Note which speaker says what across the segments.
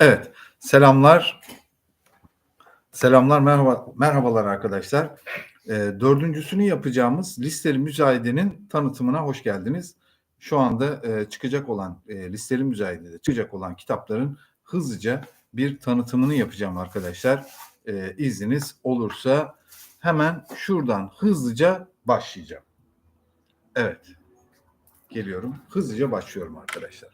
Speaker 1: Evet, selamlar. Selamlar, merhaba, merhabalar arkadaşlar. Ee, dördüncüsünü yapacağımız listeli müzayedenin tanıtımına hoş geldiniz. Şu anda e, çıkacak olan, e, listeli müzayedede çıkacak olan kitapların hızlıca bir tanıtımını yapacağım arkadaşlar. E, izniniz olursa hemen şuradan hızlıca başlayacağım. Evet, geliyorum. Hızlıca başlıyorum arkadaşlar.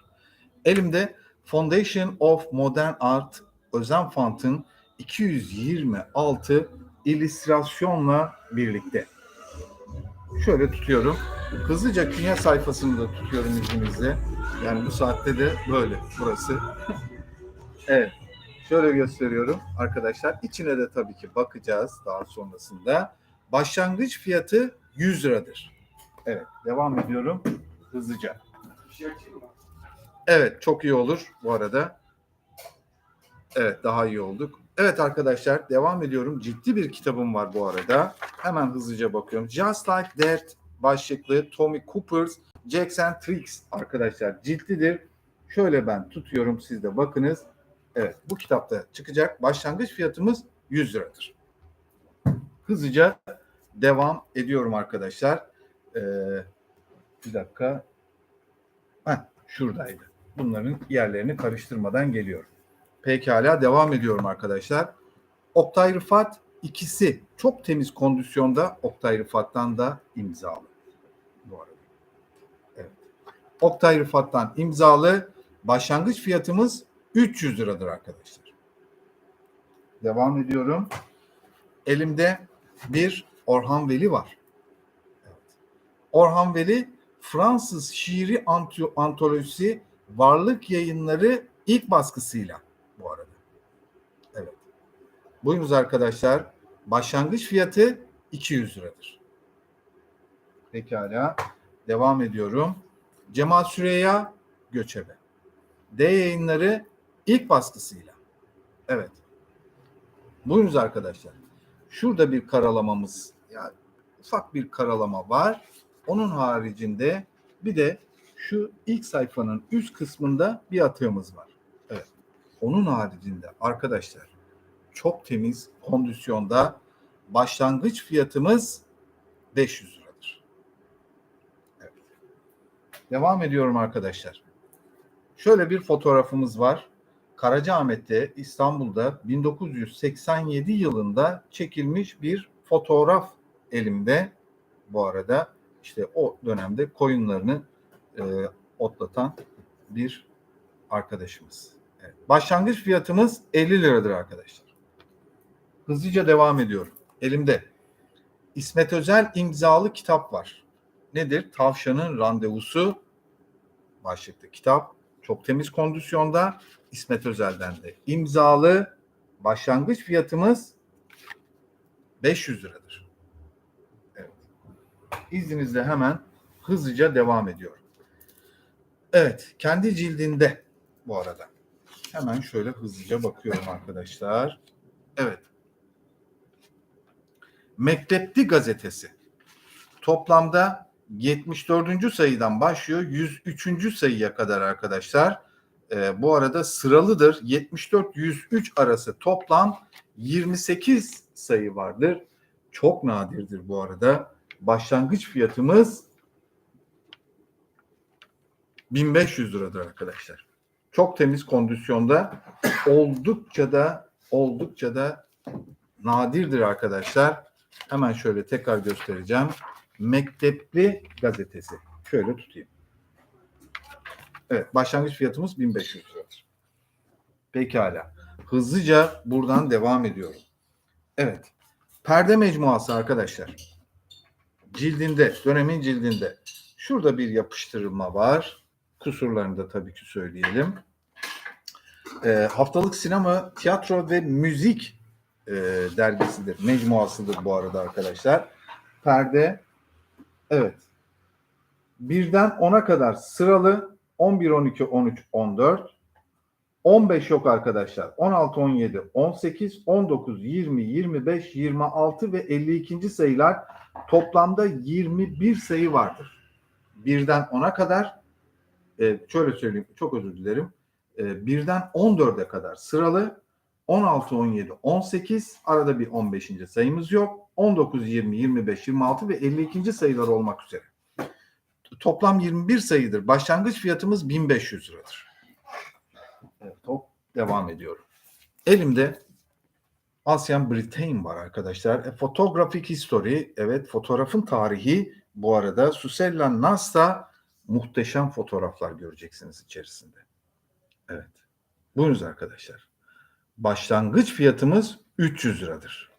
Speaker 1: Elimde Foundation of Modern Art Özen Fant'ın 226 illüstrasyonla birlikte. Şöyle tutuyorum. Hızlıca künye sayfasını da tutuyorum izninizle. Yani bu saatte de böyle burası. evet. Şöyle gösteriyorum arkadaşlar. İçine de tabii ki bakacağız daha sonrasında. Başlangıç fiyatı 100 liradır. Evet. Devam ediyorum. Hızlıca. Evet çok iyi olur bu arada. Evet daha iyi olduk. Evet arkadaşlar devam ediyorum. Ciddi bir kitabım var bu arada. Hemen hızlıca bakıyorum. Just Like That başlıklı Tommy Cooper's Jacks and Tricks arkadaşlar ciltlidir. Şöyle ben tutuyorum siz de bakınız. Evet bu kitapta çıkacak. Başlangıç fiyatımız 100 liradır. Hızlıca devam ediyorum arkadaşlar. Ee, bir dakika. Heh, şuradaydı. Bunların yerlerini karıştırmadan geliyorum. Pekala devam ediyorum arkadaşlar. Oktay Rıfat ikisi çok temiz kondisyonda Oktay Rıfat'tan da imzalı. Bu arada. Evet. Oktay Rıfat'tan imzalı başlangıç fiyatımız 300 liradır arkadaşlar. Devam ediyorum. Elimde bir Orhan Veli var. Evet. Orhan Veli Fransız şiiri antolojisi Varlık Yayınları ilk baskısıyla bu arada. Evet. Buyurunuz arkadaşlar. Başlangıç fiyatı 200 liradır. Pekala. Devam ediyorum. Cemal Süreyya Göçebe. D yayınları ilk baskısıyla. Evet. Buyurunuz arkadaşlar. Şurada bir karalamamız, yani ufak bir karalama var. Onun haricinde bir de şu ilk sayfanın üst kısmında bir atığımız var. Evet. Onun haricinde arkadaşlar çok temiz kondisyonda başlangıç fiyatımız 500 liradır. Evet. Devam ediyorum arkadaşlar. Şöyle bir fotoğrafımız var. Karacaahmet'te İstanbul'da 1987 yılında çekilmiş bir fotoğraf elimde bu arada işte o dönemde koyunlarını e, otlatan bir arkadaşımız. Evet. Başlangıç fiyatımız 50 liradır arkadaşlar. Hızlıca devam ediyorum. Elimde İsmet Özel imzalı kitap var. Nedir? Tavşanın Randevusu başlıklı kitap. Çok temiz kondisyonda. İsmet Özel'den de imzalı. Başlangıç fiyatımız 500 liradır. Evet. İzninizle hemen hızlıca devam ediyorum. Evet, kendi cildinde bu arada. Hemen şöyle hızlıca bakıyorum arkadaşlar. Evet. Mektepli gazetesi. Toplamda 74. sayıdan başlıyor 103. sayıya kadar arkadaşlar. Ee, bu arada sıralıdır. 74-103 arası toplam 28 sayı vardır. Çok nadirdir bu arada. Başlangıç fiyatımız 1500 liradır arkadaşlar. Çok temiz kondisyonda oldukça da oldukça da nadirdir arkadaşlar. Hemen şöyle tekrar göstereceğim. Mektepli gazetesi. Şöyle tutayım. Evet, başlangıç fiyatımız 1500 liradır. Pekala. Hızlıca buradan devam ediyorum. Evet. Perde mecmuası arkadaşlar. Cildinde, dönemin cildinde. Şurada bir yapıştırılma var. Kusurlarını da tabii ki söyleyelim. E, haftalık sinema, tiyatro ve müzik e, dergisidir. Mecmuasıdır bu arada arkadaşlar. Perde, evet. Birden 10'a kadar sıralı 11, 12, 13, 14. 15 yok arkadaşlar. 16, 17, 18, 19, 20, 25, 26 ve 52. sayılar toplamda 21 sayı vardır. Birden 10'a kadar e, şöyle söyleyeyim çok özür dilerim. e, birden 14'e kadar sıralı. 16, 17, 18 arada bir 15. sayımız yok. 19, 20, 25, 26 ve 52. sayılar olmak üzere. Toplam 21 sayıdır. Başlangıç fiyatımız 1500 liradır. Evet, hop, devam ediyorum. Elimde Asyan Britain var arkadaşlar. A Photographic History. Evet fotoğrafın tarihi bu arada. Susella Nasta muhteşem fotoğraflar göreceksiniz içerisinde. Evet. Buyurunuz arkadaşlar. Başlangıç fiyatımız 300 liradır.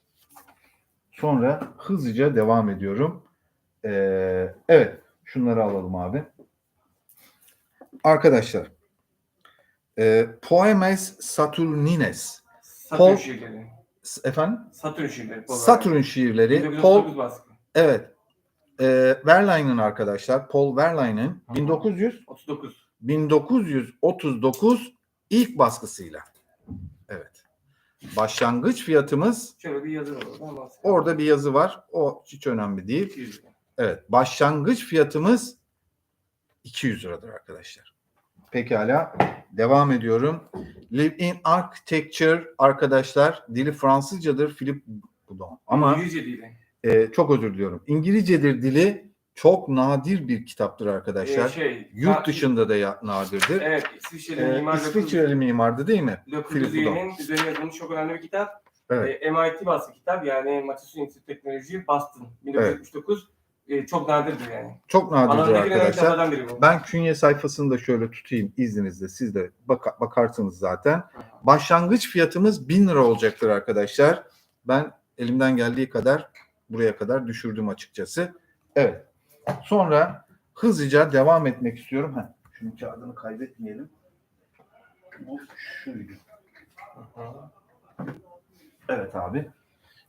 Speaker 1: Sonra hızlıca devam ediyorum. Ee, evet. Şunları alalım abi. Arkadaşlar. E, Poemes Saturnines.
Speaker 2: Satürn
Speaker 1: Paul-
Speaker 2: şiirleri.
Speaker 1: Efendim?
Speaker 2: Satürn şiirleri. Paul
Speaker 1: Satürn şiirleri. Paul
Speaker 2: 1939 baskı.
Speaker 1: Evet. E, Verlaine'ın arkadaşlar. Paul Verlaine'ın 1900
Speaker 2: 39.
Speaker 1: 1939 ilk baskısıyla. Evet. Başlangıç fiyatımız
Speaker 2: Şöyle bir yazı var orada.
Speaker 1: Bir yazı var. O hiç önemli değil.
Speaker 2: 200 lira.
Speaker 1: Evet. Başlangıç fiyatımız 200 liradır arkadaşlar. Pekala. Devam ediyorum. Live in Architecture arkadaşlar. Dili Fransızcadır. Philip Boudon. Ama
Speaker 2: İngilizce değil.
Speaker 1: E, çok özür diliyorum. İngilizcedir dili. Çok nadir bir kitaptır arkadaşlar.
Speaker 2: Ee, şey,
Speaker 1: Yurt dışında da ya, nadirdir.
Speaker 2: Evet, İsviçreli
Speaker 1: Ee,
Speaker 2: mimar
Speaker 1: İsviçreli mimardı değil mi?
Speaker 2: Corbusier'in üzerine yazılmış çok önemli bir kitap.
Speaker 1: Evet.
Speaker 2: Ee, MIT baskı kitap yani Massachusetts Institute Teknoloji Boston 1979. Ee, çok nadirdir yani.
Speaker 1: Çok nadirdir arkadaşlar. Ben künye sayfasını da şöyle tutayım izninizle. Siz de baka- bakarsınız zaten. Başlangıç fiyatımız 1000 lira olacaktır arkadaşlar. Ben elimden geldiği kadar buraya kadar düşürdüm açıkçası. Evet. Sonra hızlıca devam etmek istiyorum. Heh, şunun kağıdını kaybetmeyelim. Bu şuydu. Evet abi.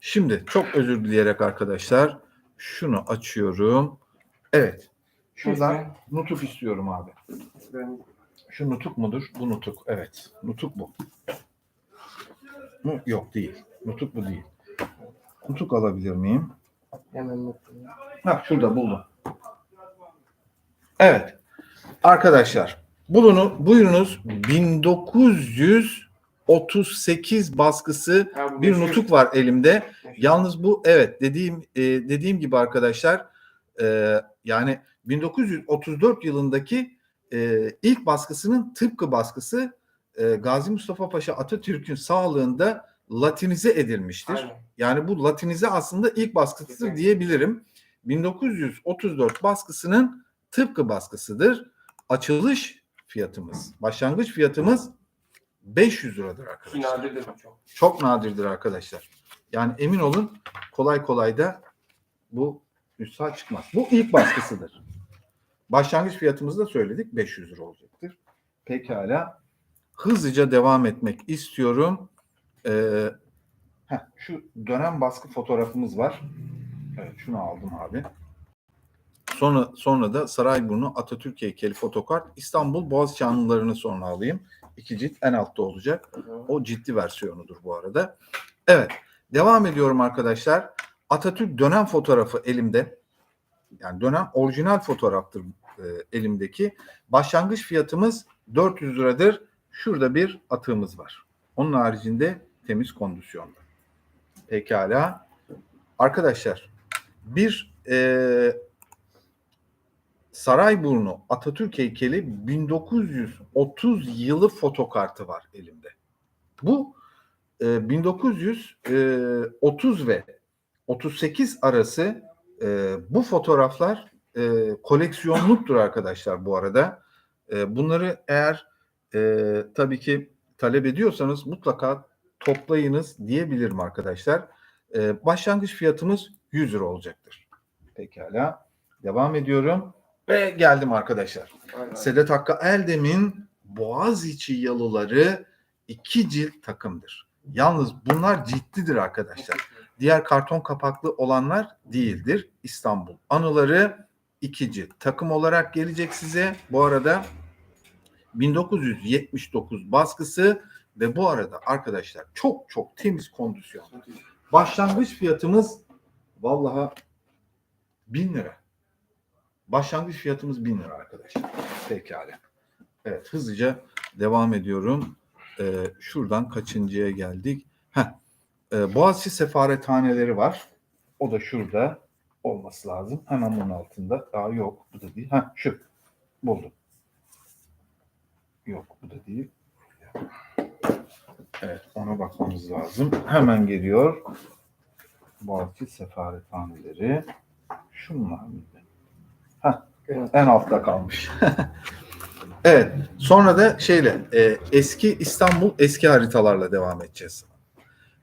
Speaker 1: Şimdi çok özür dileyerek arkadaşlar şunu açıyorum. Evet. Şuradan nutuk istiyorum abi. Şu nutuk mudur? Bu nutuk. Evet. Nutuk bu. Yok değil. Nutuk bu değil. Nutuk alabilir miyim?
Speaker 2: hemen bakayım.
Speaker 1: Bak şurada buldum. Evet. Arkadaşlar bulunu buyurunuz 1938 baskısı
Speaker 2: Ha,
Speaker 1: bir
Speaker 2: meşhur-
Speaker 1: nutuk var elimde.
Speaker 2: meşhur.
Speaker 1: Yalnız bu evet dediğim e, dediğim gibi arkadaşlar e, yani 1934 yılındaki e, ilk baskısının tıpkı baskısı e, Gazi Mustafa Paşa Atatürk'ün sağlığında latinize edilmiştir.
Speaker 2: Aynen.
Speaker 1: Yani bu latinize aslında ilk baskısıdır
Speaker 2: Kesinlikle.
Speaker 1: diyebilirim. 1934 baskısının tıpkı baskısıdır. Açılış fiyatımız, başlangıç fiyatımız 500 liradır arkadaşlar
Speaker 2: nadirdir çok.
Speaker 1: çok nadirdir arkadaşlar. Yani emin olun kolay kolay da bu üstad çıkmaz. Bu ilk baskısıdır. Başlangıç fiyatımızı da söyledik 500 lira olacaktır. Pekala. Hızlıca devam etmek istiyorum. Ee, heh, şu dönem baskı fotoğrafımız var. Evet şunu aldım abi. Sonra sonra da Sarayburnu Atatürk heykeli fotokart İstanbul Boğaziçi anılarını sonra alayım. İki cilt en altta olacak. O ciddi versiyonudur bu arada. Evet. Devam ediyorum arkadaşlar. Atatürk dönem fotoğrafı elimde. Yani dönem orijinal fotoğraftır e, elimdeki. Başlangıç fiyatımız 400 liradır. Şurada bir atığımız var. Onun haricinde temiz kondisyonda. Pekala. Arkadaşlar bir e, Sarayburnu Atatürk heykeli 1930 yılı fotokartı var elimde. Bu e, 1930 ve 38 arası e, bu fotoğraflar e, koleksiyonluktur arkadaşlar bu arada. E, bunları eğer e, tabii ki talep ediyorsanız mutlaka toplayınız diyebilirim arkadaşlar. E, başlangıç fiyatımız 100 lira olacaktır. Pekala. Devam ediyorum. Ve geldim arkadaşlar.
Speaker 2: Aynen.
Speaker 1: Sedat Hakkı Eldem'in Boğaziçi Yalıları iki cilt takımdır. Yalnız bunlar ciddidir arkadaşlar. Diğer karton kapaklı olanlar değildir. İstanbul Anıları iki cilt takım olarak gelecek size. Bu arada 1979 baskısı ve bu arada arkadaşlar çok çok temiz kondisyon. Başlangıç fiyatımız vallahi 1000 lira. Başlangıç fiyatımız 1000 lira arkadaşlar. Pekala. Evet hızlıca devam ediyorum. Ee, şuradan kaçıncıya geldik? Heh. Ee, Boğaziçi sefarethaneleri var. O da şurada olması lazım. Hemen bunun altında. Daha yok. Bu da değil. Ha şu. Buldum. Yok bu da değil. Evet ona bakmamız lazım. Hemen geliyor. Boğaziçi sefarethaneleri. Şunlar mıydı? Heh,
Speaker 2: Evet.
Speaker 1: en altta kalmış. evet. Sonra da şeyle e, eski İstanbul eski haritalarla devam edeceğiz.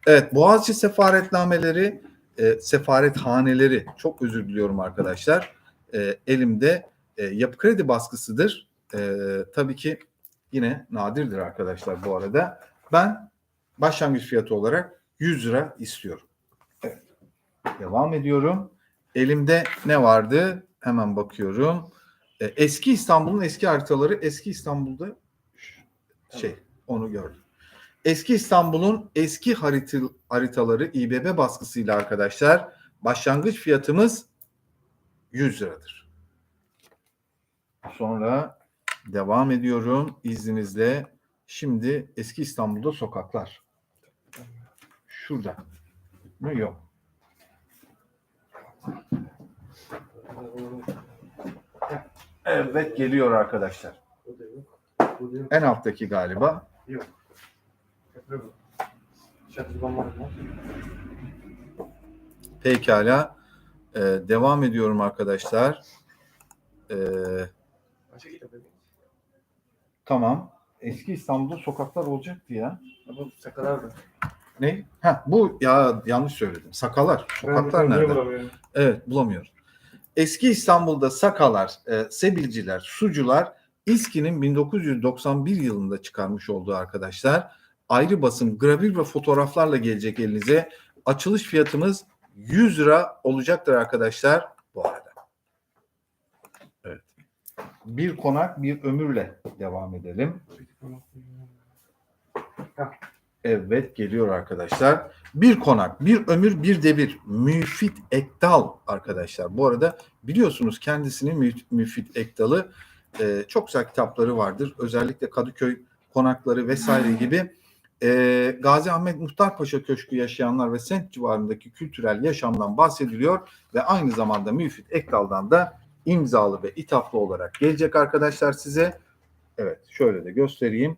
Speaker 1: Evet. Boğaziçi sefaretnameleri e, sefarethaneleri çok özür diliyorum arkadaşlar. E, elimde e, yapı kredi baskısıdır. E, tabii ki yine nadirdir arkadaşlar bu arada. Ben başlangıç fiyatı olarak 100 lira istiyorum. Evet. Devam ediyorum. Elimde ne vardı? Hemen bakıyorum. E, eski İstanbul'un eski haritaları eski İstanbul'da şey onu gördüm. Eski İstanbul'un eski harita, haritaları İBB baskısıyla arkadaşlar başlangıç fiyatımız 100 liradır. Sonra devam ediyorum izninizle. Şimdi eski İstanbul'da sokaklar. Şurada. mı? Yok. Evet geliyor arkadaşlar.
Speaker 2: Yok. Yok.
Speaker 1: En alttaki galiba.
Speaker 2: Mı?
Speaker 1: Pekala. Ee, devam ediyorum arkadaşlar. Ee, tamam. Eski İstanbul'da sokaklar olacaktı ya.
Speaker 2: Bu sakalar da.
Speaker 1: Ne? Ha bu ya yanlış söyledim. Sakalar. Sokaklar nerede? Evet bulamıyorum. Eski İstanbul'da Sakalar, e, Sebilciler, Sucular İSKİ'nin 1991 yılında çıkarmış olduğu arkadaşlar ayrı basım gravür ve fotoğraflarla gelecek elinize. Açılış fiyatımız 100 lira olacaktır arkadaşlar bu arada. Bir konak bir ömürle devam edelim. Evet geliyor arkadaşlar. Bir konak, bir ömür, bir devir. Müfit Ekdal arkadaşlar. Bu arada biliyorsunuz kendisini Müf- Müfit Ekdal'ı e, çok güzel kitapları vardır. Özellikle Kadıköy konakları vesaire gibi e, Gazi Ahmet Muhtar Paşa Köşkü yaşayanlar ve semt civarındaki kültürel yaşamdan bahsediliyor ve aynı zamanda Müfit Ekdal'dan da imzalı ve ithaflı olarak gelecek arkadaşlar size. Evet şöyle de göstereyim.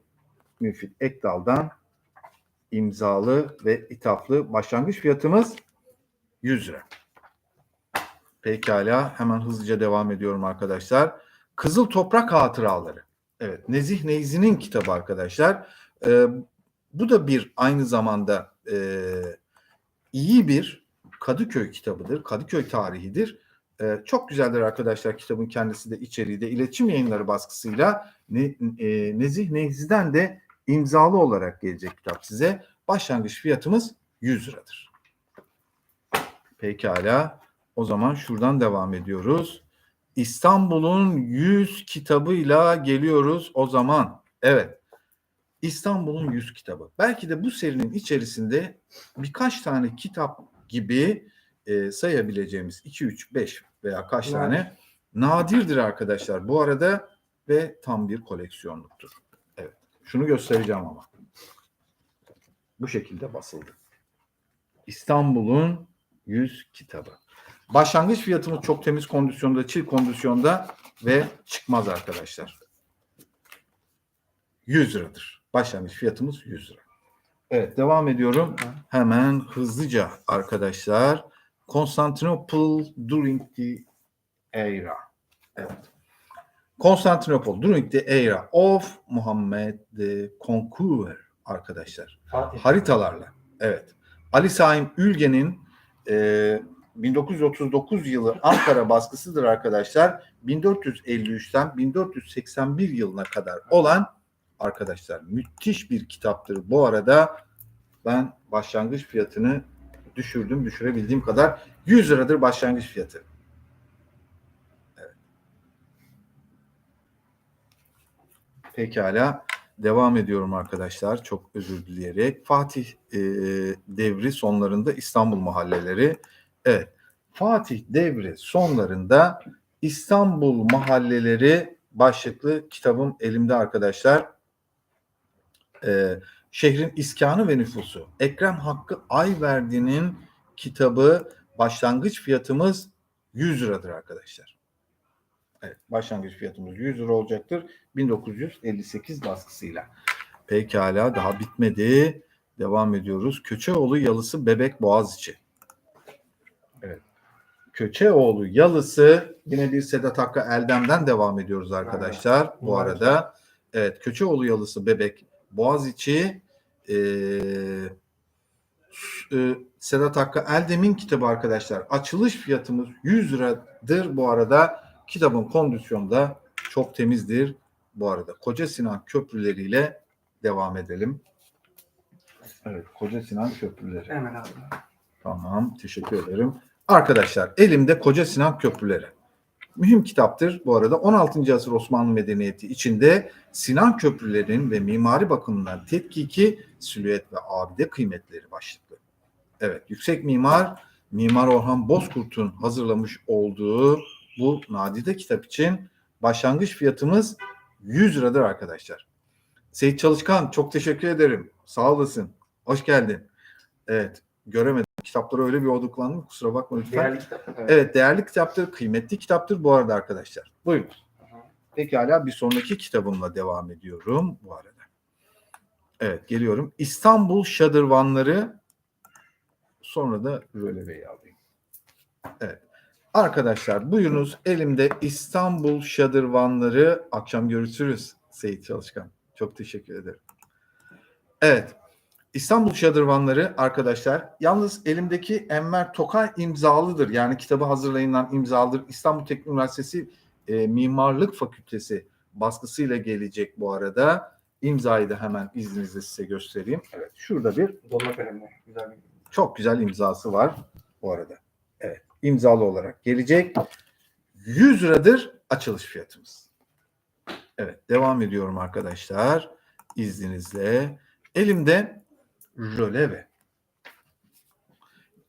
Speaker 1: Müfit Ekdal'dan imzalı ve ithaflı başlangıç fiyatımız 100 lira. Pekala hemen hızlıca devam ediyorum arkadaşlar. Kızıl Toprak Hatıraları. Evet Nezih Neyzi'nin kitabı arkadaşlar. Ee, bu da bir aynı zamanda e, iyi bir Kadıköy kitabıdır. Kadıköy tarihidir. Ee, çok güzeldir arkadaşlar kitabın kendisi de içeriği de iletişim yayınları baskısıyla ne, e, Nezih Neyzi'den de imzalı olarak gelecek kitap size. Başlangıç fiyatımız 100 liradır. Pekala. O zaman şuradan devam ediyoruz. İstanbul'un 100 kitabıyla geliyoruz o zaman. Evet. İstanbul'un 100 kitabı. Belki de bu serinin içerisinde birkaç tane kitap gibi e, sayabileceğimiz 2, 3, 5 veya kaç
Speaker 2: Nadir.
Speaker 1: tane nadirdir arkadaşlar bu arada ve tam bir koleksiyonluktur. Evet. Şunu göstereceğim ama. Bu şekilde basıldı. İstanbul'un 100 kitabı. Başlangıç fiyatımız çok temiz kondisyonda, çil kondisyonda ve çıkmaz arkadaşlar. 100 liradır. Başlangıç fiyatımız 100 lira. Evet devam ediyorum. Hemen hızlıca arkadaşlar. Constantinople during the era. Evet. Constantinople during the era of Muhammed the Conqueror arkadaşlar
Speaker 2: Fatih.
Speaker 1: haritalarla. Evet. Ali Saim Ülgen'in e, 1939 yılı Ankara baskısıdır arkadaşlar. 1453'ten 1481 yılına kadar olan arkadaşlar müthiş bir kitaptır. Bu arada ben başlangıç fiyatını düşürdüm. Düşürebildiğim kadar 100 liradır başlangıç fiyatı. Pekala. Devam ediyorum arkadaşlar. Çok özür dileyerek. Fatih e, devri sonlarında İstanbul mahalleleri. Evet. Fatih devri sonlarında İstanbul mahalleleri başlıklı kitabım elimde arkadaşlar. Ee, Şehrin İskanı ve Nüfusu. Ekrem Hakkı Ayverdi'nin kitabı başlangıç fiyatımız 100 liradır arkadaşlar. Evet, başlangıç fiyatımız 100 lira olacaktır. 1958 baskısıyla. Pekala daha bitmedi. Devam ediyoruz. Köçeoğlu Yalısı Bebek Boğaziçi. Evet. Köçeoğlu Yalısı yine bir Sedat Hakkı Eldem'den devam ediyoruz arkadaşlar. Bu
Speaker 2: Bunlar-
Speaker 1: arada evet Köçeoğlu Yalısı Bebek Boğaziçi eee e, Sedat Hakkı Eldem'in kitabı arkadaşlar. Açılış fiyatımız 100 liradır bu arada. Kitabın kondisyonu da çok temizdir bu arada. Koca Sinan köprüleriyle devam edelim. Evet, Koca Sinan köprüleri.
Speaker 2: Hemen abi.
Speaker 1: Tamam, teşekkür ederim. Arkadaşlar, elimde Koca Sinan Köprüleri. Mühim kitaptır. Bu arada 16. asır Osmanlı medeniyeti içinde Sinan köprülerinin ve mimari bakımından tetkiki, silüet ve abide kıymetleri başlıklı. Evet, yüksek mimar Mimar Orhan Bozkurt'un hazırlamış olduğu bu nadide kitap için başlangıç fiyatımız 100 liradır arkadaşlar. Seyit Çalışkan çok teşekkür ederim. Sağ olasın. Hoş geldin. Evet, göremedim. Kitaplara öyle bir oduklandım. ki Kusura bakma lütfen.
Speaker 2: Değerli kitap.
Speaker 1: Evet değerli kitaptır, kıymetli kitaptır bu arada arkadaşlar. Buyurun. Pekala bir sonraki kitabımla devam ediyorum bu arada. Evet geliyorum. İstanbul Şadırvanları sonra da Röleve'yi alayım. Evet. Arkadaşlar buyurunuz elimde İstanbul Şadırvanları. Akşam görüşürüz Seyit Çalışkan. Çok teşekkür ederim. Evet. İstanbul Şadırvanları arkadaşlar. Yalnız elimdeki Enver Tokay imzalıdır. Yani kitabı hazırlayılan imzalıdır. İstanbul Teknik Üniversitesi e, Mimarlık Fakültesi baskısıyla gelecek bu arada. İmzayı da hemen izninizle size göstereyim. Evet. Şurada bir
Speaker 2: Dolma kalemle. Güzel bir
Speaker 1: çok güzel imzası var bu arada. Evet. imzalı olarak gelecek. 100 liradır açılış fiyatımız. Evet. Devam ediyorum arkadaşlar. İzninizle. Elimde röleve.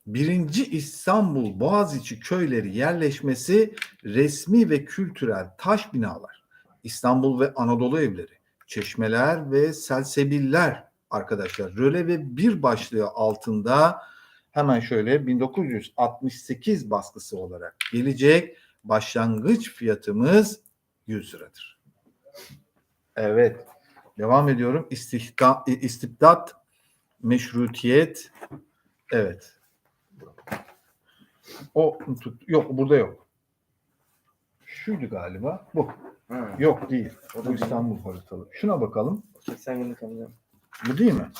Speaker 1: Birinci İstanbul Boğaziçi köyleri yerleşmesi resmi ve kültürel taş binalar, İstanbul ve Anadolu evleri, çeşmeler ve selsebiller arkadaşlar. Röleve bir başlığı altında hemen şöyle 1968 baskısı olarak gelecek. Başlangıç fiyatımız 100 liradır. Evet. Devam ediyorum. İstihda, istibdat, meşrutiyet. Evet. O tut, yok burada yok. Şuydu galiba. Bu.
Speaker 2: Ha.
Speaker 1: Yok değil.
Speaker 2: O da
Speaker 1: Bu. İstanbul haritalı. Şuna bakalım.
Speaker 2: 80 yıllık anlıyorum.
Speaker 1: Bu değil mi?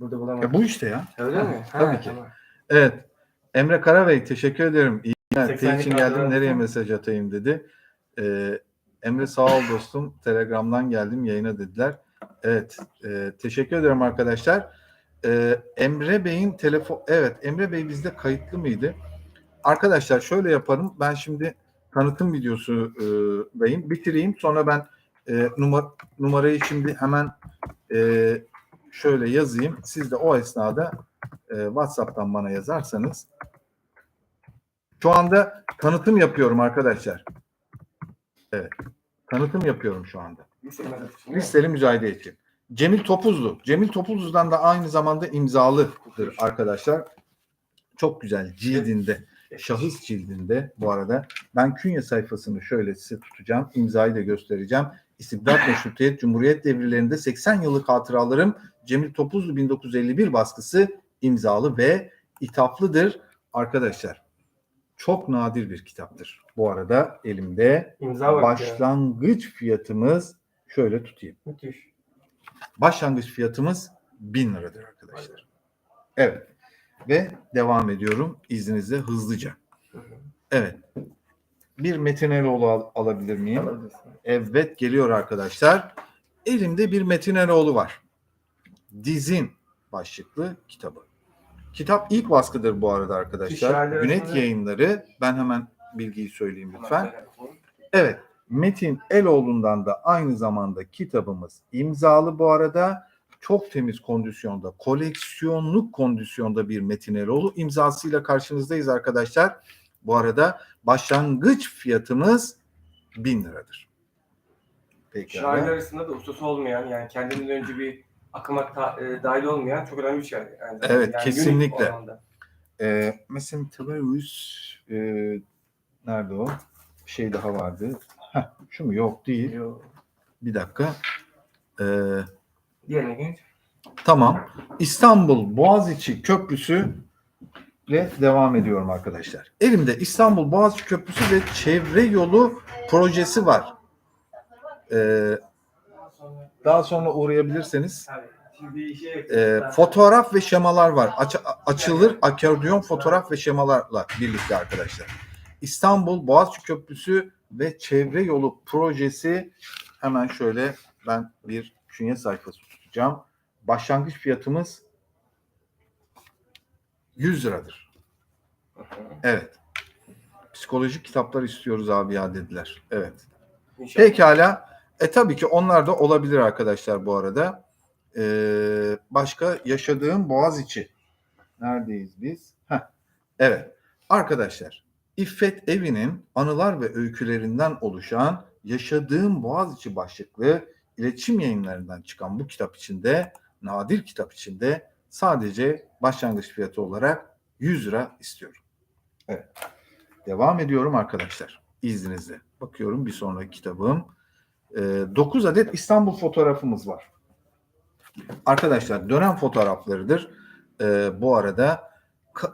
Speaker 2: Burada bulamadım.
Speaker 1: E bu işte ya.
Speaker 2: Öyle mi?
Speaker 1: tabii ki.
Speaker 2: tamam.
Speaker 1: Evet. Emre Karabey teşekkür ederim. İyi günler.
Speaker 2: 80
Speaker 1: Tey için geldim. Nereye mesaj atayım dedi. Ee, Emre sağ ol dostum. Telegram'dan geldim yayına dediler. Evet. e, teşekkür ederim arkadaşlar. Ee, Emre Bey'in telefon... Evet. Emre Bey bizde kayıtlı mıydı? Arkadaşlar şöyle yaparım. Ben şimdi tanıtım videosu e, Bey'in bitireyim. Sonra ben e, numara, numarayı şimdi hemen e, şöyle yazayım. Siz de o esnada e, WhatsApp'tan bana yazarsanız. Şu anda tanıtım yapıyorum arkadaşlar. Evet. Tanıtım yapıyorum şu anda. Listeli müzayede için. Cemil Topuzlu. Cemil Topuzlu'dan da aynı zamanda imzalıdır arkadaşlar. Çok güzel cildinde. Şahıs cildinde bu arada. Ben künye sayfasını şöyle size tutacağım. imzayı da göstereceğim. İstibdat Meşrutiyet Cumhuriyet devirlerinde 80 yıllık hatıralarım Cemil Topuzlu 1951 baskısı imzalı ve ithaflıdır arkadaşlar. Çok nadir bir kitaptır. Bu arada elimde
Speaker 2: İmza
Speaker 1: başlangıç fiyatımız şöyle tutayım.
Speaker 2: Müthiş.
Speaker 1: Başlangıç fiyatımız 1000 liradır arkadaşlar. Evet. Ve devam ediyorum izninizle hızlıca.
Speaker 2: Hı hı.
Speaker 1: Evet. Bir Metin Eroğlu al- alabilir miyim? Evet geliyor arkadaşlar. Elimde bir Metin Eroğlu var. Dizin başlıklı kitabı. Kitap ilk baskıdır bu arada arkadaşlar.
Speaker 2: Şairler
Speaker 1: Günet yayınları. Ben hemen bilgiyi söyleyeyim lütfen. Evet. Metin Eloğlu'ndan da aynı zamanda kitabımız imzalı bu arada. Çok temiz kondisyonda, koleksiyonluk kondisyonda bir Metin Eloğlu imzasıyla karşınızdayız arkadaşlar. Bu arada başlangıç fiyatımız 1000 liradır. Pekala.
Speaker 2: Şairler arasında da ustası olmayan yani kendinden önce bir akıma ta- e, dahil olmayan çok önemli bir şey. Yani
Speaker 1: Evet,
Speaker 2: yani
Speaker 1: kesinlikle. Ee, mesela Tavarius e, nerede o? Bir şey daha vardı. Heh, şu mu? Yok değil.
Speaker 2: Yo.
Speaker 1: Bir dakika. Ee,
Speaker 2: Diğerine geç.
Speaker 1: tamam. İstanbul Boğaziçi Köprüsü ile devam ediyorum arkadaşlar. Elimde İstanbul Boğaziçi Köprüsü ve çevre yolu projesi var. Ee, daha sonra uğrayabilirseniz e, fotoğraf ve şemalar var. Aç- açılır akordeon fotoğraf ve şemalarla birlikte arkadaşlar. İstanbul Boğaziçi Köprüsü ve çevre yolu projesi hemen şöyle ben bir künye sayfası tutacağım. Başlangıç fiyatımız 100 liradır. Evet. Psikolojik kitaplar istiyoruz abi ya dediler. Evet.
Speaker 2: İnşallah.
Speaker 1: Pekala. E tabii ki onlar da olabilir arkadaşlar bu arada. Ee, başka yaşadığım Boğaziçi. Neredeyiz biz? Heh. Evet. Arkadaşlar İffet Evi'nin anılar ve öykülerinden oluşan Yaşadığım Boğaziçi başlıklı iletişim yayınlarından çıkan bu kitap içinde nadir kitap içinde sadece başlangıç fiyatı olarak 100 lira istiyorum. Evet. Devam ediyorum arkadaşlar. İzninizle. Bakıyorum bir sonraki kitabım. 9 adet İstanbul fotoğrafımız var. Arkadaşlar dönem fotoğraflarıdır. Ee, bu arada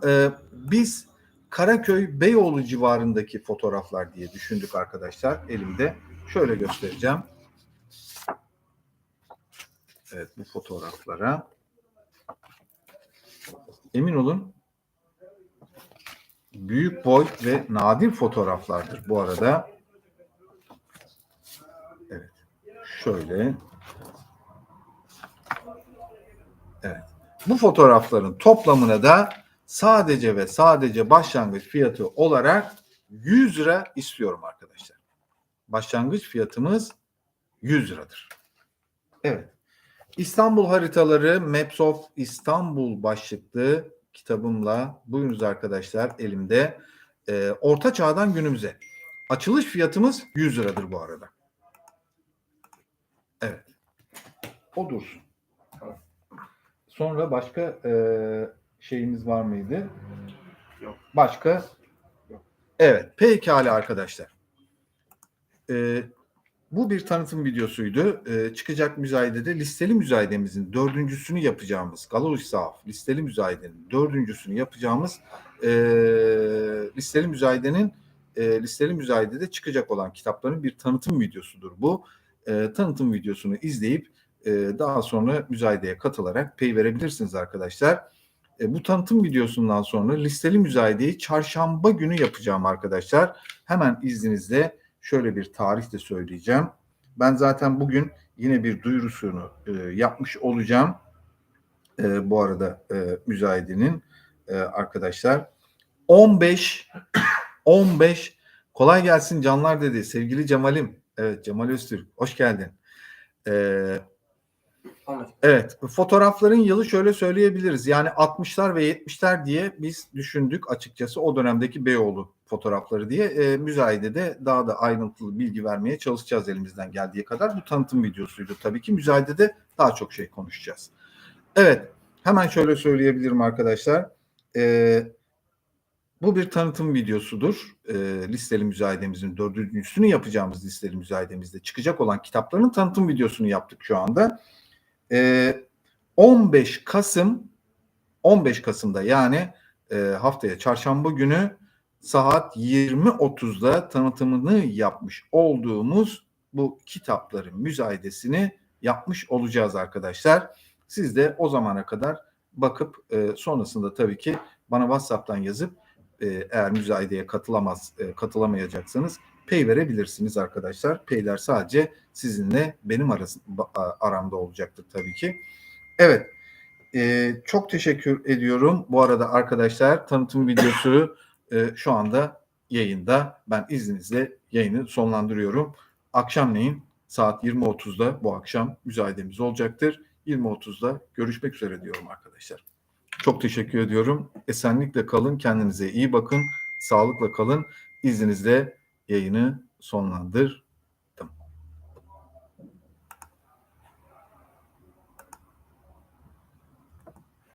Speaker 1: e, biz Karaköy Beyoğlu civarındaki fotoğraflar diye düşündük arkadaşlar elimde. Şöyle göstereceğim. Evet bu fotoğraflara. Emin olun büyük boy ve nadir fotoğraflardır bu arada. Evet. Şöyle. Evet. Bu fotoğrafların toplamına da sadece ve sadece başlangıç fiyatı olarak 100 lira istiyorum arkadaşlar. Başlangıç fiyatımız 100 liradır. Evet. İstanbul haritaları Maps of İstanbul başlıklı kitabımla buyurunuz arkadaşlar elimde. Ee, Orta Çağ'dan günümüze. Açılış fiyatımız 100 liradır bu arada. Evet. O dursun. Sonra başka e, şeyimiz var mıydı?
Speaker 2: Yok.
Speaker 1: Başka?
Speaker 2: Yok.
Speaker 1: Evet. Pekala arkadaşlar. E, bu bir tanıtım videosuydu. E, çıkacak müzayedede listeli müzayedemizin dördüncüsünü yapacağımız Galoş Sahaf listeli müzayedenin dördüncüsünü yapacağımız e, listeli müzayedenin e, listeli müzayedede çıkacak olan kitapların bir tanıtım videosudur bu. E, tanıtım videosunu izleyip e, daha sonra müzayedeye katılarak pay verebilirsiniz arkadaşlar. E, bu tanıtım videosundan sonra listeli müzayedeyi çarşamba günü yapacağım arkadaşlar. Hemen izninizle şöyle bir tarih de söyleyeceğim. Ben zaten bugün yine bir duyurusunu e, yapmış olacağım. E, bu arada e, müzayedenin e, arkadaşlar. 15 15 kolay gelsin canlar dedi sevgili Cemal'im. Evet Cemal Öztürk hoş geldin.
Speaker 2: Anladım.
Speaker 1: Evet, fotoğrafların yılı şöyle söyleyebiliriz. Yani 60'lar ve 70'ler diye biz düşündük açıkçası o dönemdeki Beyoğlu fotoğrafları diye. E, müzayedede daha da ayrıntılı bilgi vermeye çalışacağız elimizden geldiği kadar. Bu tanıtım videosuydu tabii ki. Müzayedede daha çok şey konuşacağız. Evet, hemen şöyle söyleyebilirim arkadaşlar. E, bu bir tanıtım videosudur. E, listeli müzayedemizin dördüncüsünü yapacağımız listeli müzayedemizde çıkacak olan kitapların tanıtım videosunu yaptık şu anda. Ee, 15 Kasım 15 Kasım'da yani e, haftaya çarşamba günü saat 20.30'da tanıtımını yapmış olduğumuz bu kitapların müzayedesini yapmış olacağız arkadaşlar. Siz de o zamana kadar bakıp e, sonrasında tabii ki bana WhatsApp'tan yazıp e, eğer müzayedeye katılamaz e, katılamayacaksanız pay verebilirsiniz arkadaşlar. Payler sadece sizinle benim aramda olacaktır tabii ki. Evet. e, çok teşekkür ediyorum. Bu arada arkadaşlar tanıtım videosu e, şu anda yayında. Ben izninizle yayını sonlandırıyorum. Akşamleyin saat 20.30'da bu akşam müzayedemiz olacaktır. 20.30'da görüşmek üzere diyorum arkadaşlar. Çok teşekkür ediyorum. Esenlikle kalın. Kendinize iyi bakın. Sağlıkla kalın. İzninizle yayını sonlandır.